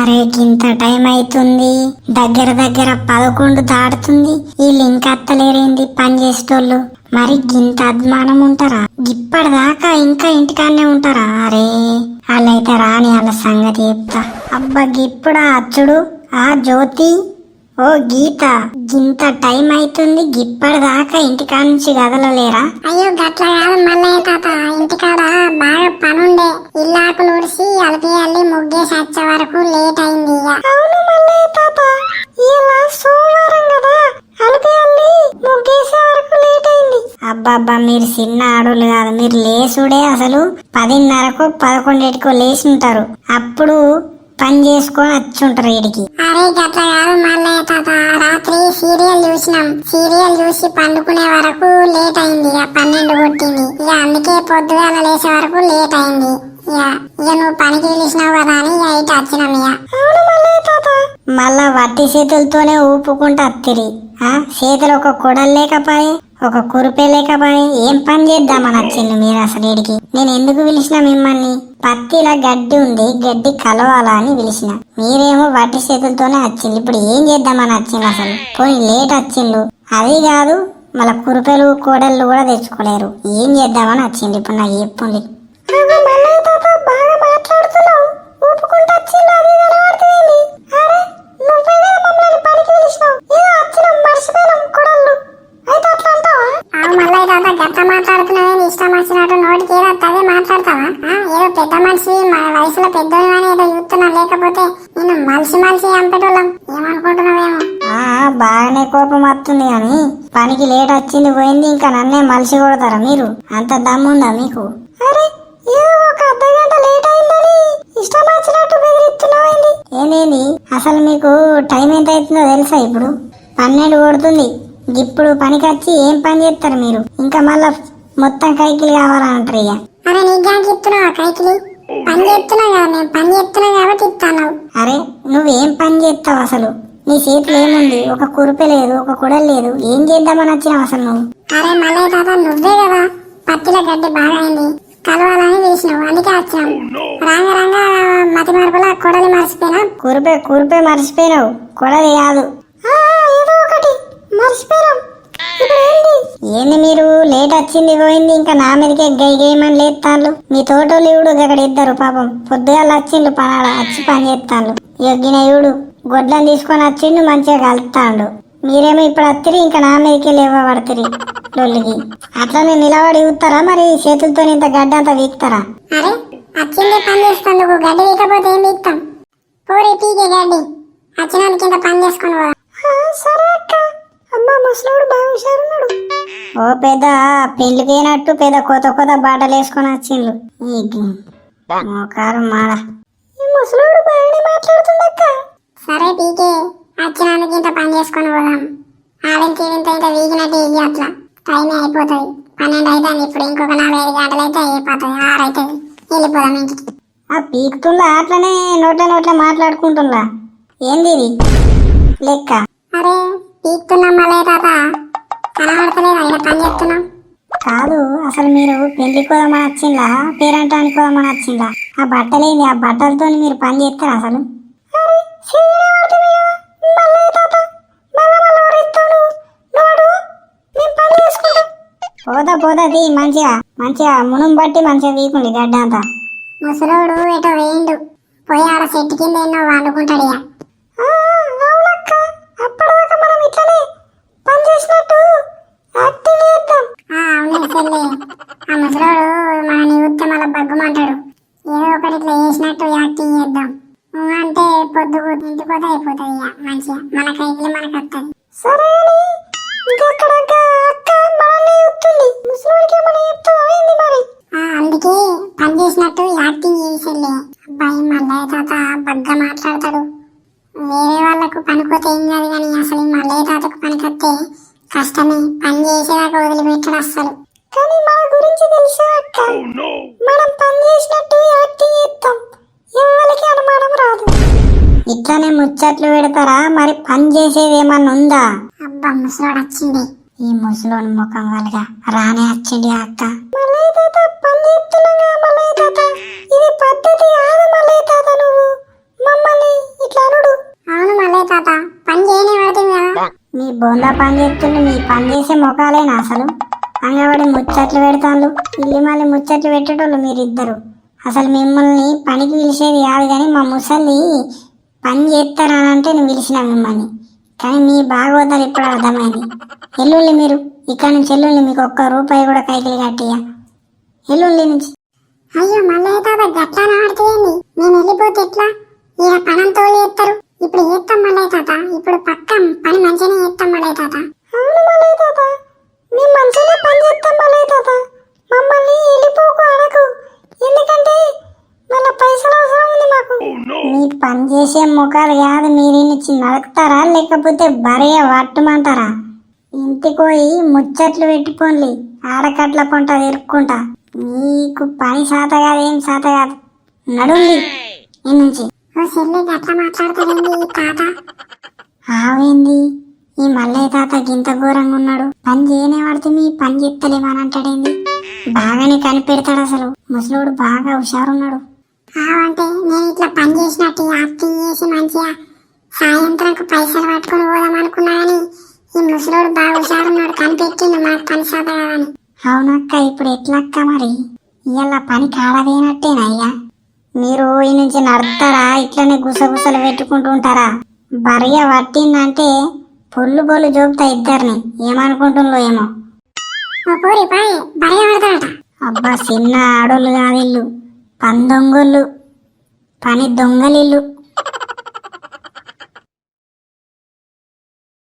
అరే గింత టైం అవుతుంది దగ్గర దగ్గర పదకొండు దాటుతుంది. వీళ్ళు ఇంకా అత్తలేరేంది పని చేసేటోళ్ళు? మరి గింత అభిమానం ఉంటారా? ఇప్పటిదాకా ఇంకా ఇంటికాడనే ఉంటారా? అరే వాళ్ళైతే రాని వాళ్ళ సంగతి చెప్తా. అబ్బా గిప్పుడా అచ్చుడు ఆ జ్యోతి ఓ గీత. గింత టైం అవుతుంది గిప్పటిదాకా ఇంటికాడ నుంచి కదలలేరా? అయ్యో గట్ల కాదు మల్లయ్య తాత. బాగా పనుండే. ఇల్లాకులు ఉడిసి అలిపియాలి ముగ్గేసి వచ్చే వరకు లేట్ అయింది ఇక. అవును మల్లయ్య తాత. ఇలా సోమవారం కదా. అలిపేయాలి ముగ్గేసే వరకు లేట్ అయింది. అబ్బబ్బా మీరు చిన్న ఆడోళ్ళు కాదు. మీరు లేసుడే అసలు. పదిన్నరకు పదకొండింటికో లేచి ఉంటారు అప్పుడు పని చేసుకొని వచ్చి ఉంటారు వీడికి అరే గట్ల కాదు మల్లయ్య తాత. రాత్రి సీరియల్ చూసినాం. సీరియల్ చూసి పండుకునే వరకు లేట్ అయింది ఇక. పన్నెండు కొట్టింది. పొద్దుగాల లేచే వరకు లేట్ అయింది. ఇక ఇక నువ్వు పనికి పిలిచినావు కదా అని ఇక ఇటు వచ్చినాం ఇక. మళ్ళా వట్టి చేతులతోనే ఊపుకుంటా అత్తిరి ఆ చేతులు ఒక కొడలు లేకపోయి ఒక కురుపే లేకపోయి ఏం పని చేద్దామని వచ్చింది మీరు అసలు ఇడికి నేను ఎందుకు పిలిచిన మిమ్మల్ని? పత్తిలా గడ్డి ఉంది గడ్డి కలవాలా అని పిలిచిన. మీరేమో వట్టి చేతులతోనే వచ్చింది ఇప్పుడు ఏం చేద్దామని వచ్చింది అసలు? పోయి లేట్ వచ్చిండు. అది కాదు మళ్ళా కురుపెలు కోడళ్ళు కూడా తెచ్చుకోలేరు. ఏం చేద్దామని వచ్చింది ఇప్పుడు నాకు చెప్పుంది పిలిచినావు. ఏదో చూస్తున్నా లేకపోతే నేను మలిసి మలిసి చంపేటోళ్ళం. ఏమనుకుంటున్నావేమో? బాగానే కోపం వస్తుంది కానీ పనికి లేట్ వచ్చింది పోయింది ఇంకా నన్నే మలిసి కొడతారా మీరు? అంత దమ్ముందా మీకు? అరే ఒక అర్ధ గంట లేట్ అయిందని ఇష్టం వచ్చినట్టు ఏంది? అసలు మీకు టైం ఎంత అవుతుందో తెలుసా ఇప్పుడు? పన్నెండు కొడుతుంది. ఇప్పుడు పనికి వచ్చి ఏం పని చేస్తారు మీరు? ఇంకా మళ్ళా మొత్తం కైకిలు కావాలంటారు ఇక. అరే నీకు చెప్తున్నావా కైకిలి? పని చేస్తున్నా కదా నేను పని చేస్తున్నా కాబట్టి ఇస్తాను అరే నువ్వేం పని చేస్తావు అసలు? నీ చేతిలో ఏముంది? ఒక కురుపె లేదు ఒక కుడలు లేదు. ఏం చేద్దామని వచ్చినావు అసలు నువ్వు? అరే మల్లయ్య తాత నువ్వే కదా. పత్తిల గడ్డి బాగా అయింది కలవాలని పిలిచినావు అందుకే వచ్చినాం రాంగ రాంగ మతి మార్పుల కొడలి మర్చిపోయినా? కురిపే కురిపే మర్చిపోయినావు. కొడది కాదు. ఏదో ఒకటి. మర్చిపోయినాం. ఏంది మీరు? లేట్ వచ్చింది పోయింది. ఇంకా నా మీదకే గై గేయమని లేస్తాను మీ తోటోళ్ళు ఇవుడు అక్కడ ఇద్దరు పాపం. పొద్దుగాల వచ్చిండు పనాడ వచ్చి పని చేస్తాను యొగ్గిన ఇవుడు గొడ్లను తీసుకొని వచ్చిండు మంచిగా కలుపుతాండు. మీరేమో ఇప్పుడు వత్తిరి ఇంకా నా మీదకి లేవబడతారు లొల్లికి అట్లా మీరు నిలబడి ఊతారా మరి? చేతులతో ఇంత గడ్డ అంతా వీక్తారా? అరే వచ్చిందే పని చేస్తందుకు గడ్డి వీకపోతే ఏం వీక్తాం? పోరే పీకే గడ్డి. వచ్చినందుకు కింద పని చేసుకొని సరే అక్క. అమ్మా ముసలోడు బాగా హుషారున్నాడు. ఓ పెద్ద పెళ్ళికైనట్టు పెద్ద కొత్త కొత్త బట్టలు వేసుకొని వచ్చిండ్రు ఈ మోకారు మాడ. ఈ ముసలోడు బాగానే మాట్లాడుతుందక్క. సరే పీకే వచ్చినందుకు ఇంత పని చేసుకొని పోదాం. ఆడింత ఇంత ఇంత వీగినట్టు ఇయ్యి అట్లా. టైం అయిపోతుంది. పన్నెండు అవుతుంది ఇప్పుడు ఇంకొక నాలుగైదు గంటలు అయితే అయిపోతుంది ఆరు అవుతుంది వెళ్ళిపోదాం ఇంటికి. ఆ పీకుతుందా అట్లనే నోట్ల నోట్ల మాట్లాడుకుంటుందా? ఏంది ఇది? లెక్క. అరే పీక్తున్నాం మళ్ళీ తాత. కనబడతలేదు? ఆయన పని చేస్తున్నాం. కాదు అసలు మీరు పెళ్ళి కోదమని వచ్చిందా పేరంటానికి కోదమని వచ్చిందా ఆ బట్టలేంది ఆ బట్టలతో మీరు పని చేస్తారా అసలు? పోతా పోతాది మంచిగా మంచిగా మునం బట్టి మంచిగా వీకుంది గడ్డ అంతా. ముసలోడు ఎటో వేయండు. పోయి ఆడ చెట్టు కింద ఎన్నో వండుకుంటాడు ఇక. పొద్దు ఇంటికి పోతే అయిపోతుంది ఇక మంచిగా మన కైకి మనకు వస్తుంది సరే అందుకే పని చేసినట్టు యాక్టింగ్ చేసేలే అబ్బాయి మల్లయ్య తాత బగ్గా మాట్లాడతాడు వేరే వాళ్ళకు పనిపోతే ఏం కాదు కానీ అసలు ఈ మల్లయ్య తాతకు పనికొస్తే కష్టమే పని చేసేదాకా వదిలిపెట్టడు అస్సలు కానీ మన గురించి తెలుసా అక్క మనం పని ఇట్లనే ముచ్చట్లు పెడతారా? మరి పని చేసేది ఏమన్నా ఉందా? అబ్బా ముసలాడు వచ్చింది ఈ ముసలోని ముఖం వల్ల రానే వచ్చింది అక్క మీ బోందా పని చేస్తుండ్రు మీ పని చేసే ముఖాలేనా అసలు? అంగవాడి ముచ్చట్లు పెడతాను ఇల్లు మళ్ళీ ముచ్చట్లు పెట్టేటోళ్ళు మీరిద్దరు. అసలు మిమ్మల్ని పనికి పిలిచేది కాదు కానీ మా ముసలి పని చేస్తారని అంటే నేను పిలిచిన మిమ్మల్ని. కానీ మీ భాగవతాలు ఇప్పుడు అర్థమైంది. ఎల్లుండి మీరు ఇక్కడ నుంచి ఎల్లుండి మీకు ఒక్క రూపాయి కూడా కైకిలు కట్టియా ఎల్లుండి నుంచి. అయ్యో మల్లయ్య తాత గట్లా ఆడుతుంది నేను వెళ్ళిపోతే ఎట్లా? ఈయన పనంతో చేస్తారు ఇప్పుడు చేస్తాం మల్లయ్య తాత ఇప్పుడు ముఖాలు కాదు మీరు నుంచి నడుపుతారా లేకపోతే బరగా పట్టమంటారా ఇంటికి ముచ్చట్లు పెట్టుకోండి ఆడకట్ల కొంట తిరుక్కుంటా. మీకు పని శాత కాదు ఏం శాత కాదు. నడుండి ఈ నుంచి. ఆవేంది? ఈ మల్లయ్య తాత గింత ఘోరంగా ఉన్నాడు. పని చేయనే పడితే మీ పని చెప్తలేమని అంటాడేంది? బాగానే కనిపెడతాడు అసలు. ముసలోడు బాగా హుషారున్నాడు. అంటే నేను ఇట్లా పని చేసినట్టు యాక్టింగ్ చేసి మంచిగా సాయంత్రంకు పైసలు పట్టుకొని పోదాం అనుకున్నా కానీ ఈ ముసలోడు బాగా హుషారున్నాడు కనిపెట్టిండు మనకు పని సాధ కాదని. అవునక్క ఇప్పుడు ఎట్లక్క మరి? ఇవాళ పని కాడదేనట్టేనయ్యా మీరు ఈ నుంచి నడుస్తారా ఇట్లనే గుసగుసలు పెట్టుకుంటూ ఉంటారా? బరిగా పట్టిందంటే పొల్లు పొల్లు జోపుతా ఇద్దరిని. ఏమనుకుంటుందో ఏమో. అబ్బా చిన్న ఆడోళ్ళు కాదు పని దొంగలు. పని దొంగలిల్లు.